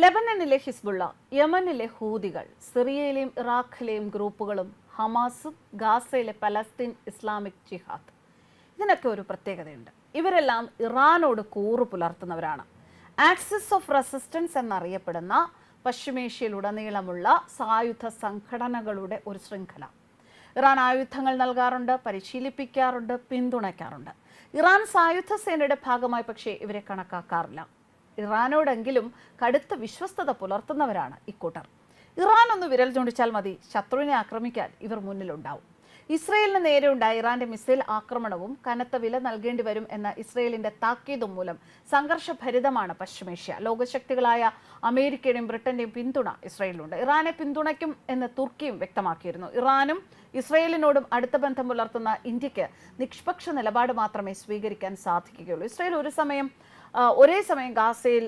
ലെബനനിലെ Hezbollah യമനിലെ ഹൂതികൾ സിറിയയിലെയും ഇറാഖിലെയും ഗ്രൂപ്പുകളും ഹമാസും ഗാസയിലെ പലസ്തീൻ ഇസ്ലാമിക് ജിഹാദ്. ഇതിനൊക്കെ ഒരു പ്രത്യേകതയുണ്ട്. ഇവരെല്ലാം ഇറാനോട് കൂറു പുലർത്തുന്നവരാണ്. ആക്സിസ് ഓഫ് റെസിസ്റ്റൻസ് എന്നറിയപ്പെടുന്ന പശ്ചിമേഷ്യയിലുടനീളമുള്ള സായുധ സംഘടനകളുടെ ഒരു ശൃംഖല. ഇറാൻ ആയുധങ്ങൾ നൽകാറുണ്ട് പരിശീലിപ്പിക്കാറുണ്ട് പിന്തുണയ്ക്കാറുണ്ട്. ഇറാൻ സായുധ സേനയുടെ ഭാഗമായി പക്ഷേ ഇവരെ കണക്കാക്കാറില്ല. ഇറാനോടെങ്കിലും കടുത്ത വിശ്വസ്തത പുലർത്തുന്നവരാണ് ഇക്കൂട്ടർ. ഇറാൻ ഒന്ന് വിരൽ ചൂണ്ടിച്ചാൽ മതി ശത്രുവിനെ ആക്രമിക്കാൻ ഇവർ മുന്നിലുണ്ടാവും. ഇസ്രയേലിന് നേരെ ഉണ്ടായ ഇറാന്റെ മിസൈൽ ആക്രമണവും കനത്ത വില നൽകേണ്ടി വരും എന്ന ഇസ്രയേലിന്റെ താക്കീതും മൂലം സംഘർഷഭരിതമാണ് പശ്ചിമേഷ്യ. ലോകശക്തികളായ അമേരിക്കയുടെയും ബ്രിട്ടന്റെയും പിന്തുണ ഇസ്രയേലിനുണ്ട്. ഇറാനെ പിന്തുണയ്ക്കും എന്ന് തുർക്കിയും വ്യക്തമാക്കിയിരുന്നു. ഇറാനും ഇസ്രയേലിനോടും അടുത്ത ബന്ധം പുലർത്തുന്ന ഇന്ത്യയ്ക്ക് നിഷ്പക്ഷ നിലപാട് മാത്രമേ സ്വീകരിക്കാൻ സാധിക്കുകയുള്ളൂ. ഇസ്രയേൽ ഒരു സമയം ഒരേ സമയം ഗാസയിൽ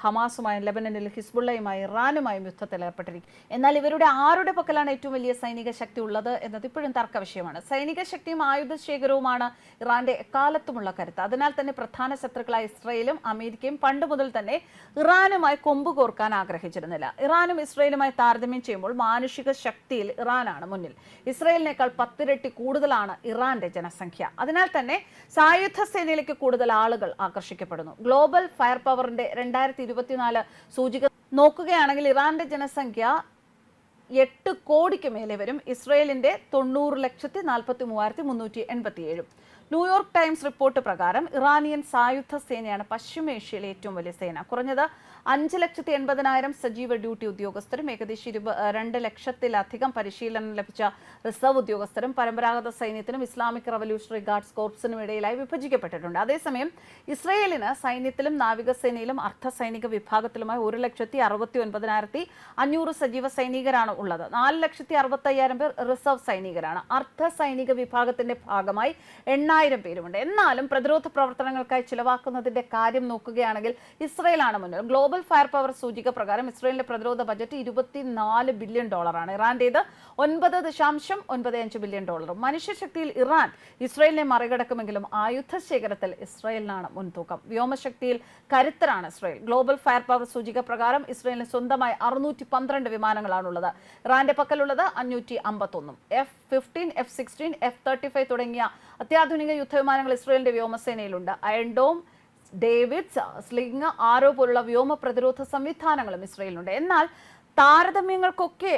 ഹമാസുമായും ലെബനനിൽ ഹിസ്ബുള്ളയുമായും ഇറാനുമായും യുദ്ധത്തിൽ ഏർപ്പെട്ടിരിക്കും. എന്നാൽ ഇവരുടെ ആരുടെ പക്കലാണ് ഏറ്റവും വലിയ സൈനിക ശക്തി ഉള്ളത് എന്നത് ഇപ്പോഴും തർക്ക വിഷയമാണ്. സൈനിക ശക്തിയും ആയുധ ശേഖരവുമാണ് ഇറാന്റെ എക്കാലത്തുമുള്ള കരുത്ത്. അതിനാൽ തന്നെ പ്രധാന ശത്രുക്കളായ ഇസ്രയേലും അമേരിക്കയും പണ്ട് മുതൽ തന്നെ ഇറാനുമായി കൊമ്പ് കോർക്കാൻ ആഗ്രഹിച്ചിരുന്നില്ല. ഇറാനും ഇസ്രയേലുമായി താരതമ്യം ചെയ്യുമ്പോൾ മാനുഷിക ശക്തിയിൽ ഇറാനാണ് മുന്നിൽ. ഇസ്രയേലിനേക്കാൾ പത്തിരട്ടി കൂടുതലാണ് ഇറാന്റെ ജനസംഖ്യ. അതിനാൽ തന്നെ സായുധ സേനയിലേക്ക് കൂടുതൽ ആളുകൾ ആകർഷിക്കപ്പെടുന്നു. ഗ്ലോബൽ ഫയർ പവറിന്റെ രണ്ടായിരത്തി ഇരുപത്തിനാല് സൂചിക നോക്കുകയാണെങ്കിൽ ഇറാന്റെ ജനസംഖ്യ എട്ട് കോടിക്ക് മേലെ വരും. ഇസ്രയേലിന്റെ തൊണ്ണൂറ് ലക്ഷത്തി നാൽപ്പത്തി മൂവായിരത്തി മുന്നൂറ്റി എൺപത്തി ഏഴും ന്യൂയോർക്ക് ടൈംസ് റിപ്പോർട്ട് പ്രകാരം ഇറാനിയൻ സായുധ സേനയാണ് പശ്ചിമേഷ്യയിലെ ഏറ്റവും വലിയ സേന. കുറഞ്ഞത് അഞ്ച് ലക്ഷത്തി എൺപതിനായിരം സജീവ ഡ്യൂട്ടി ഉദ്യോഗസ്ഥരും ഏകദേശം ഇരുപ രണ്ട് ലക്ഷത്തിലധികം പരിശീലനം ലഭിച്ച റിസർവ് ഉദ്യോഗസ്ഥരും പരമ്പരാഗത സൈന്യത്തിനും ഇസ്ലാമിക് റവല്യൂഷണറി ഗാർഡ്സ് കോർപ്സിനും ഇടയിലായി വിഭജിക്കപ്പെട്ടിട്ടുണ്ട്. അതേസമയം ഇസ്രയേലിന് സൈന്യത്തിലും നാവികസേനയിലും അർദ്ധ സൈനിക വിഭാഗത്തിലുമായി ഒരു ലക്ഷത്തി അറുപത്തി ഒൻപതിനായിരത്തി അഞ്ഞൂറ് സജീവ സൈനികരാണ് ഉള്ളത്. നാല് ലക്ഷത്തി അറുപത്തയ്യായിരം പേർ റിസർവ് സൈനികരാണ്. അർദ്ധ സൈനിക വിഭാഗത്തിന്റെ ഭാഗമായി എണ്ണായിരം പേരുമുണ്ട്. എന്നാലും പ്രതിരോധ പ്രവർത്തനങ്ങൾക്കായി ചിലവാക്കുന്നതിന്റെ കാര്യം നോക്കുകയാണെങ്കിൽ ഇസ്രയേലാണ് മുന്നിൽ. ഗ്ലോബൽ ഫയർ പവർ സൂചിക പ്രകാരം ഇസ്രയേലിന്റെ പ്രതിരോധ ബജറ്റ് ഇരുപത്തിനാല് ബില്യൺ ഡോളറാണ്. ഇറാന്റേത് ഒൻപത് ദശാംശം ഒൻപത് അഞ്ച് ബില്യൺ ഡോളറും. മനുഷ്യശക്തിയിൽ ഇറാൻ ഇസ്രയേലിനെ മറികടക്കുമെങ്കിലും ആയുധ ശേഖരത്തിൽ ഇസ്രയേലിനാണ് മുൻതൂക്കം. വ്യോമശക്തിയിൽ കരുത്തരാണ് ഇസ്രയേൽ. ഗ്ലോബൽ ഫയർ പവർ സൂചിക പ്രകാരം ഇസ്രയേലിന് സ്വന്തമായി അറുന്നൂറ്റി പന്ത്രണ്ട് വിമാനങ്ങളാണുള്ളത്. ഇറാന്റെ പക്കലുള്ളത് അഞ്ഞൂറ്റി അമ്പത്തൊന്നും. F fifteen F sixteen F thirty five തുടങ്ങിയ അത്യാധുനിക യുദ്ധവിമാനങ്ങൾ ഇസ്രയേലിന്റെ വ്യോമസേനയിലുണ്ട്. Iron dome David's sling arrow പോലുള്ള വ്യോമ പ്രതിരോധ സംവിധാനങ്ങളും ഇസ്രയേലിനുണ്ട്. എന്നാൽ താരതമ്യങ്ങൾക്കൊക്കെ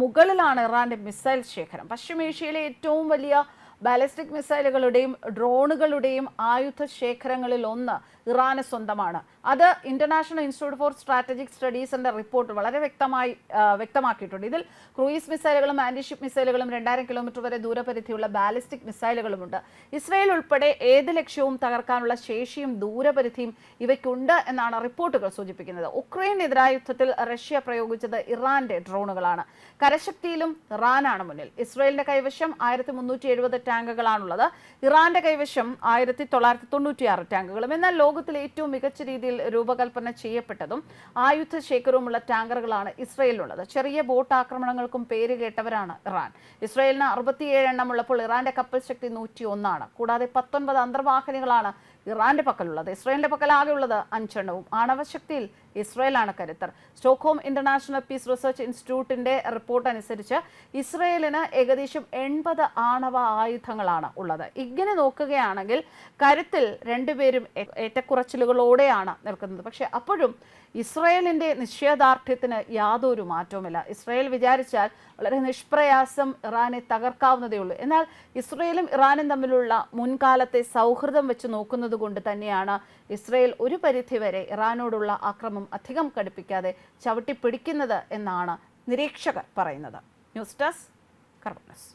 മുകളിലാണ് ഇറാന്റെ മിസൈൽ ശേഖരം. പശ്ചിമേഷ്യയിലെ ഏറ്റവും വലിയ ബാലിസ്റ്റിക് മിസൈലുകളുടെയും ഡ്രോണുകളുടെയും ആയുധ ശേഖരങ്ങളിൽ ഒന്ന് ഇറാന് സ്വന്തമാണ്. അത് ഇന്റർനാഷണൽ ഇൻസ്റ്റിറ്റ്യൂട്ട് ഫോർ സ്ട്രാറ്റജിക് സ്റ്റഡീസിന്റെ റിപ്പോർട്ട് വളരെ വ്യക്തമായി വ്യക്തമാക്കിയിട്ടുണ്ട്. ഇതിൽ ക്രൂയിസ് മിസൈലുകളും ആന്റിഷിപ്പ് മിസൈലുകളും രണ്ടായിരം കിലോമീറ്റർ വരെ ദൂരപരിധിയുള്ള ബാലിസ്റ്റിക് മിസൈലുകളുമുണ്ട് ഇസ്രയേൽ ഉൾപ്പെടെ ഏത് ലക്ഷ്യവും തകർക്കാനുള്ള ശേഷിയും ദൂരപരിധിയും ഇവയ്ക്കുണ്ട് എന്നാണ് റിപ്പോർട്ടുകൾ സൂചിപ്പിക്കുന്നത്. ഉക്രൈനെതിരായ യുദ്ധത്തിൽ റഷ്യ പ്രയോഗിച്ചത് ഇറാന്റെ ഡ്രോണുകളാണ്. കരശക്തിയിലും ഇറാനാണ് മുന്നിൽ. ഇസ്രയേലിന്റെ കൈവശം ആയിരത്തി മുന്നൂറ്റി എഴുപത് ടാങ്കുകളാണുള്ളത്. ഇറാന്റെ കൈവശം ആയിരത്തി തൊള്ളായിരത്തി തൊണ്ണൂറ്റിയാറ് ടാങ്കുകളും. എന്നാൽ ലോകത്തിലെ ഏറ്റവും മികച്ച രീതിയിൽ രൂപകൽപ്പന ചെയ്യപ്പെട്ടതും ആയുധ ശേഖരവുമുള്ള ടാങ്കറുകളാണ് ഇസ്രയേലിനുള്ളത്. ചെറിയ ബോട്ട് ആക്രമണങ്ങൾക്കും പേര് കേട്ടവരാണ് ഇറാൻ. ഇസ്രയേലിന് അറുപത്തിയേഴ് എണ്ണം ഉള്ളപ്പോൾ ഇറാന്റെ കപ്പൽ ശക്തി നൂറ്റി ഒന്നാണ് കൂടാതെ പത്തൊൻപത് അന്തർവാഹിനികളാണ് ഇറാന്റെ പക്കലുള്ളത്. ഇസ്രയേലിന്റെ പക്കൽ ആകെയുള്ളത് അഞ്ചെണ്ണവും ആണവശക്തിയിൽ ഇസ്രയേലാണ് കരുത്തർ. സ്റ്റോക്ക്ഹോം ഇന്റർനാഷണൽ പീസ് റിസർച്ച് ഇൻസ്റ്റിറ്റ്യൂട്ടിന്റെ റിപ്പോർട്ട് അനുസരിച്ച് ഇസ്രയേലിന് ഏകദേശം എൺപത് ആണവ ആയുധങ്ങളാണ് ഉള്ളത്. ഇങ്ങനെ നോക്കുകയാണെങ്കിൽ കരുത്തിൽ രണ്ടുപേരും ഏറ്റക്കുറച്ചിലുകളോടെയാണ് നിൽക്കുന്നത്. പക്ഷെ അപ്പോഴും ഇസ്രയേലിന്റെ നിശ്ചയദാർഢ്യത്തിന് യാതൊരു മാറ്റവുമില്ല. ഇസ്രയേൽ വിചാരിച്ചാൽ വളരെ നിഷ്പ്രയാസം ഇറാനെ തകർക്കാവുന്നതേ ഉള്ളൂ. എന്നാൽ ഇസ്രയേലും ഇറാനും തമ്മിലുള്ള മുൻകാലത്തെ സൗഹൃദം വെച്ച് നോക്കുന്നത് കൊണ്ട് തന്നെയാണ് ഇസ്രയേൽ ഒരു പരിധിവരെ ഇറാനോടുള്ള ആക്രമം അധികം കടുപ്പിക്കാതെ ചവിട്ടിപ്പിടിക്കുന്നത് എന്നാണ് നിരീക്ഷകർ പറയുന്നത്. News desk കർബണസ്